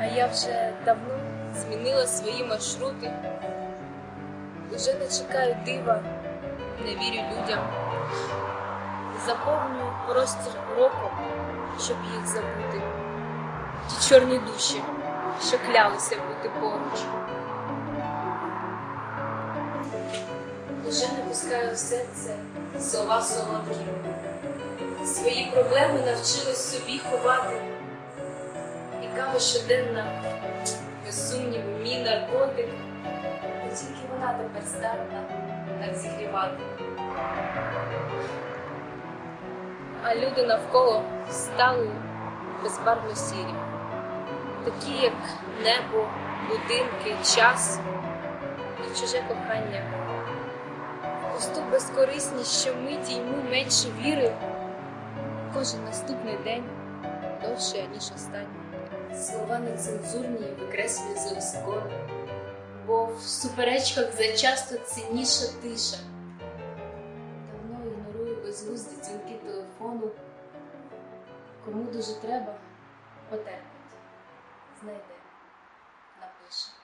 А я вже давно змінила свої маршрути. Уже не чекаю дива, не вірю людям. Заповнюю простір роком, щоб їх забути. Ті чорні душі, що клялися бути поруч. Уже не пускаю в серце слова солодкі. Свої проблеми навчилась собі ховати. І кава щоденна, без сумніву, мій наркотик. Бо тільки вона тепер здатна так зігрівати. А люди навколо стали безбарвно сірі, такі, як небо, будинки, час і чуже кохання. Пусту безкорисність, що миті йому менше віри. Кожен наступний день довше, ніж останній. Слова нецензурні викреслює за ускони, бо в суперечках зачасто цінніша тиша. Давно ігнорую безглузді дзвінки телефону. Кому дуже треба, потерпить, знайде, напише.